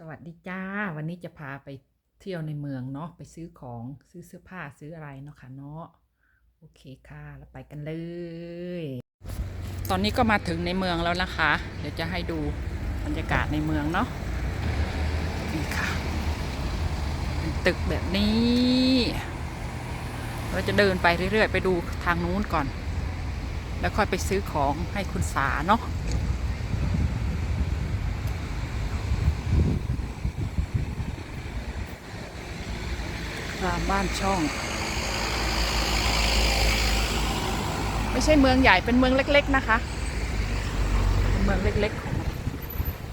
สวัสดีจ้า วันนี้จะพาไปเที่ยวในเมืองเนาะไปซื้อของซื้อเสื้อผ้าซื้ออะไรเนาะค่ะเนาะโอเคค่ะเราไปกันเลย ตอนนี้ก็มาถึงในเมืองแล้วนะคะ เดี๋ยวจะให้ดูบรรยากาศในเมืองเนาะนี่ค่ะเป็นตึกแบบนี้เราจะเดินไปเรื่อยๆ ไปดูทางนู้นก่อน แล้วค่อยไปซื้อของให้คุณสาเนาะ รามบ้านช่อง ไม่ใช่เมืองใหญ่เป็นเมืองเล็ก ๆนะคะ เป็นเมืองเล็กๆของ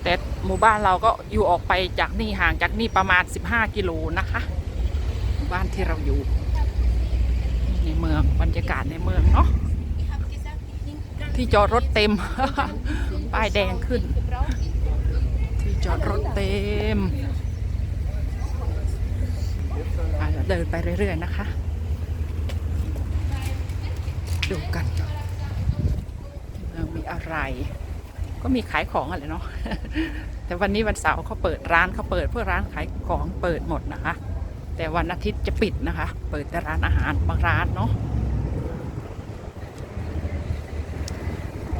แต่หมู่บ้านเราก็อยู่ออกไปจากนี่ห่างจากนี่ประมาณ 15 กิโลนะคะ หมู่บ้านที่เราอยู่ ในเมืองบรรยากาศในเมืองเนาะที่จอดรถเต็ม ป้ายแดงขึ้น ที่จอดรถเต็ม เดินไปเรื่อยๆนะคะ ดูกันเมืองมีอะไร ก็มีขายของอะไรเนาะแต่วันนี้วันเสาร์เขาเปิดร้านเขาเปิดเพื่อร้านขายของเปิดหมดนะคะ แต่วันอาทิตย์จะปิดนะคะ เปิดแต่ร้านอาหารบางร้านเนาะ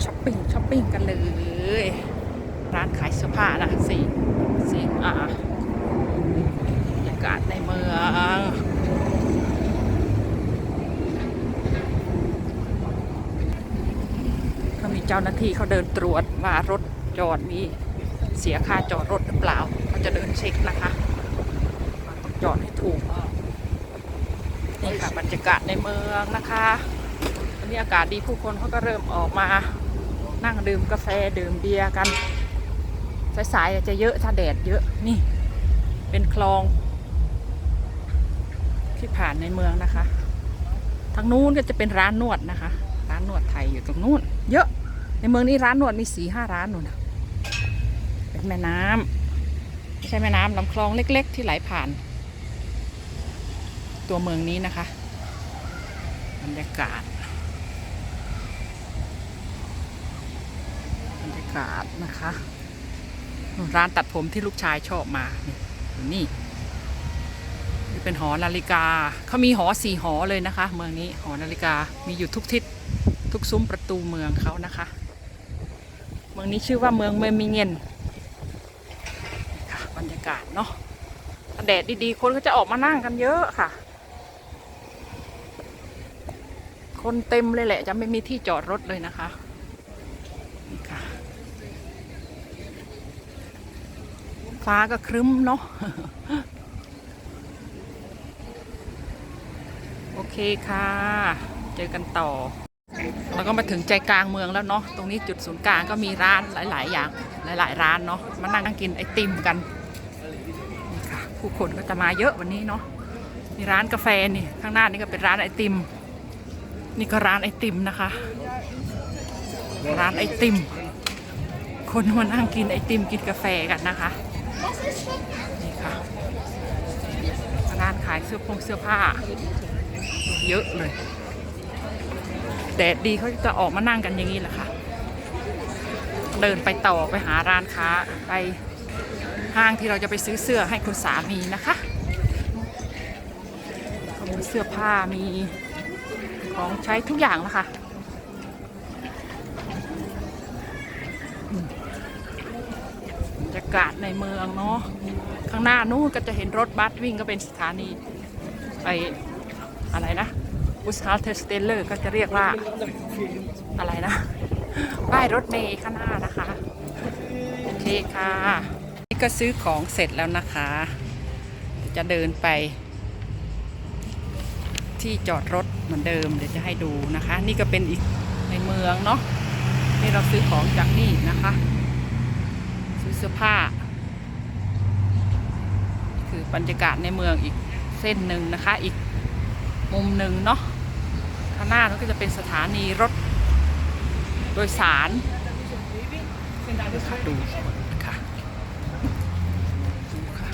ช้อปปิ้งช้อปปิ้งกันเลย ร้านขายเสื้อผ้านะสีสีอ่ารรยากาศในเมืองก็มีเจ้าหน้าที่เขาเดินตรวจว่ารถจอดมีเสียค่าจอดรถหรือเปล่าเขาจะเดินเช็คนะคะจอดให้ถูกนี่ค่ะบรรยากาศในเมืองนะคะวันนี้อากาศดีผู้คนเขาก็เริ่มออกมา นั่งดื่มกาแฟดื่มเบียร์กันสายๆจะเยอะถ้าแดดเยอะนี่ เป็นคลอง ที่ผ่านในเมืองนะคะ ทางนู้นก็จะเป็นร้านนวดนะคะ ร้านนวดไทยอยู่ตรงนู้น เยอะในเมืองนี้ร้านนวดมีสี่ห้าร้านนู่นนะเป็นแม่น้ำไม่ใช่แม่น้ำลำคลองเล็ก ๆ ที่ไหลผ่าน ตัวเมืองนี้นะคะบรรยากาศบรรยากาศนะคะ ร้านตัดผมที่ลูกชายชอบมานี่นี่ เป็นหอนาฬิกาเขามีหอสี่หอเลยนะคะ เมืองนี้หอนาฬิกามีอยู่ทุกทิศทุกซุ้มประตูเมืองเขานะคะ เมืองนี้ชื่อว่าเมืองเมมิเงียนค่ะบรรยากาศเนาะแดดดีๆ คนก็จะออกมานั่งกันเยอะค่ะ คนเต็มเลยแหละ จะไม่มีที่จอดรถเลยนะคะนี่ค่ะฟ้าก็ครึ้มเนาะ โอ เคค่ะ เจอกันต่อ แล้วก็มาถึงใจกลางเมืองแล้วเนาะ ตรงนี้จุดศูนย์กลางก็มีร้านหลาย ๆ อย่าง หลาย ๆ ร้านเนาะ มานั่งกินไอติมกันนี่ค่ะ ผู้คนก็จะมาเยอะวันนี้เนาะ มีร้านกาแฟนี่ ข้างหน้านี่ก็เป็นร้านไอติม นี่ก็ร้านไอติมนะคะ ร้านไอติม คนมานั่งกินไอติมกินกาแฟกันนะคะ นี่ค่ะร้านขายเสื้อผงเสื้อผ้า เยอะเลยแดดดีเขาจะออกมานั่งกันอย่างนี้แหละค่ะ เดินไปต่อไปหาร้านค้าไปห้างที่เราจะไปซื้อเสื้อให้คุณสามีนะคะขมีเสื้อผ้ามีของใช้ทุกอย่างนะคะบรรยากาศในเมืองเนาะข้างหน้านู่นก็จะเห็นรถบัสวิ่งก็เป็นสถานีไป อะไรนะอุสฮาเทสเตเลอร์ก็จะเรียกว่าอะไรนะป้ายรถเมย์ข้างหน้านะคะโอเคค่ะ นี่ก็ซื้อของเสร็จแล้วนะคะ จะเดินไป ที่จอดรถเหมือนเดิมเดี๋ยวจะให้ดูนะคะ นี่ก็เป็นอีกในเมืองเนาะนี่เราซื้อของจากนี่นะคะ ซื้อเสื้อผ้า คือบรรยากาศในเมืองอีกเส้นหนึ่งนะคะอีก มุมหนึ่งเนาะข้างหน้านั้นก็จะเป็นสถานีรถโดยสารค่ะดูค่ะดูค่ะ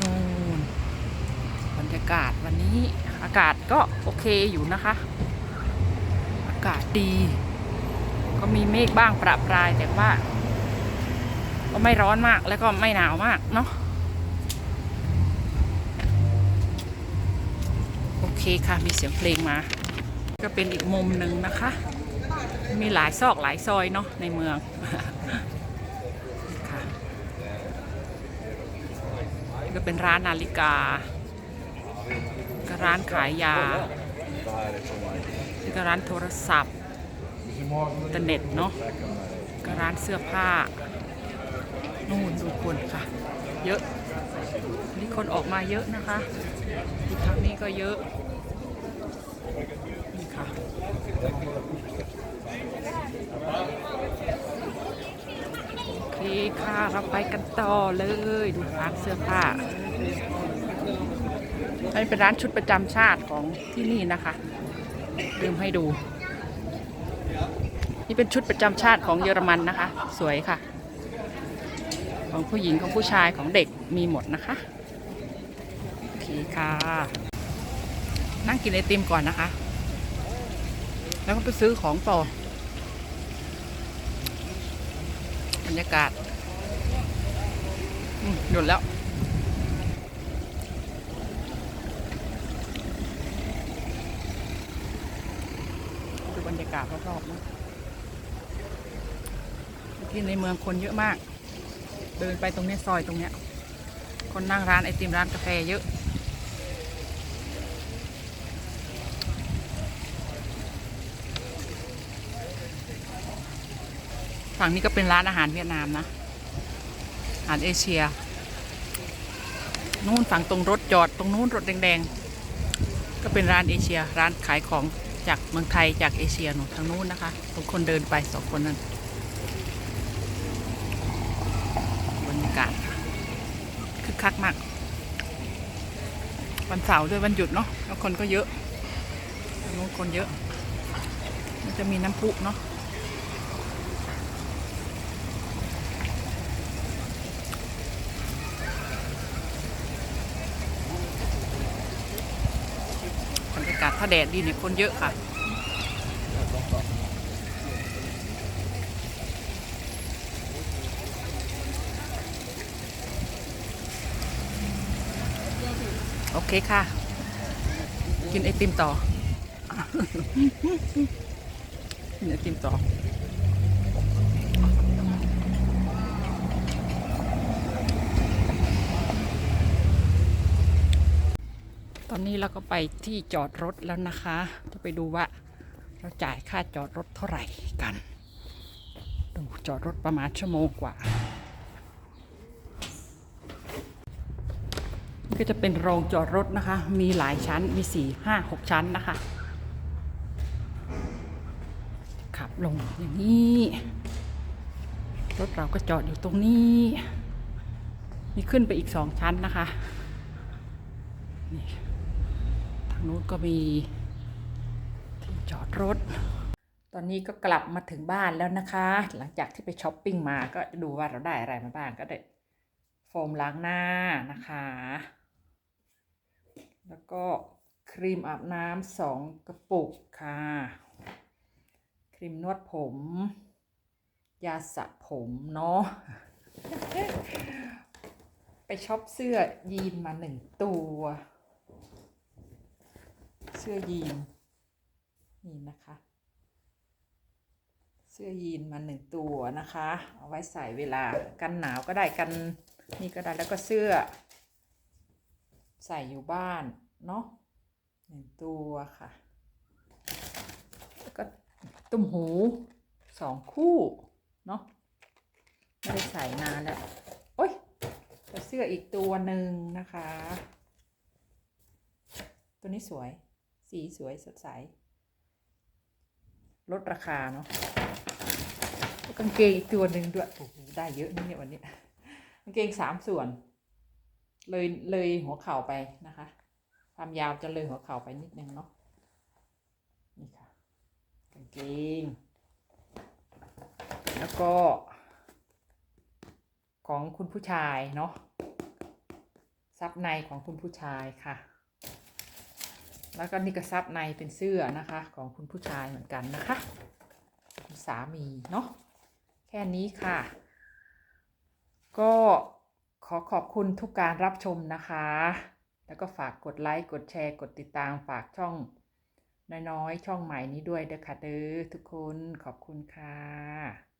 นู่นบรรยากาศวันนี้อากาศก็โอเคอยู่นะคะ อากาศดี ก็มีเมฆบ้างประปรายแต่ว่า ก็ไม่ร้อนมากแล้วก็ไม่หนาวมากเนาะโอ เคค่ะ มีเสียงเพลงมา ก็เป็นอีกมุมหนึ่งนะคะ มีหลายซอกหลายซอยเนาะในเมืองค่ะก็เป็นร้านนาฬิกา ก็ร้านขายยานี่ก็ร้านโทรศัพท์อินเทอร์เน็ตเนาะก็ร้านเสื้อผ้านู่นดูคนค่ะ เยอะนี่คนออกมาเยอะนะคะที่ทางนี้ก็เยอะ นี่ค่ะโอเคค่ะเราไปกันต่อเลยดูร้านเสื้อผ้าอันนี้เป็นร้านชุดประจำชาติของที่นี่นะคะลืมให้ดู นี่เป็นชุดประจำชาติของเยอรมันนะคะ สวยค่ะ ของผู้หญิงของผู้ชายของเด็กมีหมดนะคะ โอเคค่ะ นั่งกินไอติมก่อนนะคะ แล้วก็ไปซื้อของต่อบรรยากาศหยุดแล้ว ดูบรรยากาศรอบๆนะที่ในเมืองคนเยอะมาก เดินไปตรงเนี้ยซอยตรงเนี้ย คนนั่งร้านไอติมร้านกาแฟเยอะ ฝั่งนี้ก็เป็นร้านอาหารเวียดนามนะ อาหารเอเชีย นู่นฝั่งตรงรถจอดตรงนู้นรถแดงๆ ก็เป็นร้านเอเชีย ร้านขายของจากเมืองไทยจากเอเชียหนูทางนู้นนะคะตรงคนเดินไปสองคนนั้นบรรยากาศคึกคักมาก วันเสาร์ด้วยวันหยุดเนาะแล้วคนก็เยอะทางนู้นคนเยอะ มันจะมีน้ำพุเนาะ บรรยากาศ ถ้าแดดดีเนี่ยคนเยอะค่ะ โอเคค่ะ กินไอติมต่อ กินไอติมต่อ เราก็ไปที่จอดรถแล้วนะคะ จะไปดูว่าเราจ่ายค่าจอดรถเท่าไหร่กันดูจอดรถประมาณชั่วโมงกว่านี่ก็จะเป็นโรงจอดรถนะคะ มีหลายชั้น มีสี่ห้าหกชั้นนะคะ ขับลงอย่างนี้ รถเราก็จอดอยู่ตรงนี้ มีขึ้นไปอีกสองชั้นนะคะ นี่ นู้นก็มีที่จอดรถ ตอนนี้ก็กลับมาถึงบ้านแล้วนะคะ หลังจากที่ไปช้อปปิ้งมาก็ดูว่าเราได้อะไรมาบ้างก็ได้โฟมล้างหน้านะคะ แล้วก็ครีมอาบน้ำสองกระปุกค่ะ ครีมนวดผม ยาสระผมเนาะไปช็อปเสื้อยีนมาหนึ่งตัว เสื้อยีนนี่นะคะ เสื้อยีนมาหนึ่งตัวนะคะ เอาไว้ใส่เวลากันหนาวก็ได้กันนี่ก็ได้แล้วก็เสื้อ ใส่อยู่บ้านเนาะหนึ่งตัวค่ะ แล้วก็ตุ้มหูสองคู่เนาะไม่ได้ใส่นานแล้วโอ๊ยเสื้ออีกตัวหนึ่งนะคะ ตัวนี้สวย สีสวยสดใส ลดราคาเนาะกางเกงอีกตัวหนึ่งด้วยโอ้โหได้เยอะนะเนี่ยวันนี้กางเกงสามส่วน เลยเลยหัวเข่าไปนะคะ ความยาวจะเลยหัวเข่าไปนิดนึงเนาะนี่ค่ะกางเกงแล้วก็ ของคุณผู้ชายเนาะซับในของคุณผู้ชายค่ะ แล้วก็นี่ก็ซับในเป็นเสื้อนะคะ ของคุณผู้ชายเหมือนกันนะคะคุณสามีเนาะแค่นี้ค่ะ ก็ขอขอบคุณทุกการรับชมนะคะ แล้วก็ฝากกดไลค์กดแชร์กดติดตามฝากช่องน้อยๆ ช่องใหม่นี้ด้วยเด้อค่ะเด้อทุกคนขอบคุณค่ะ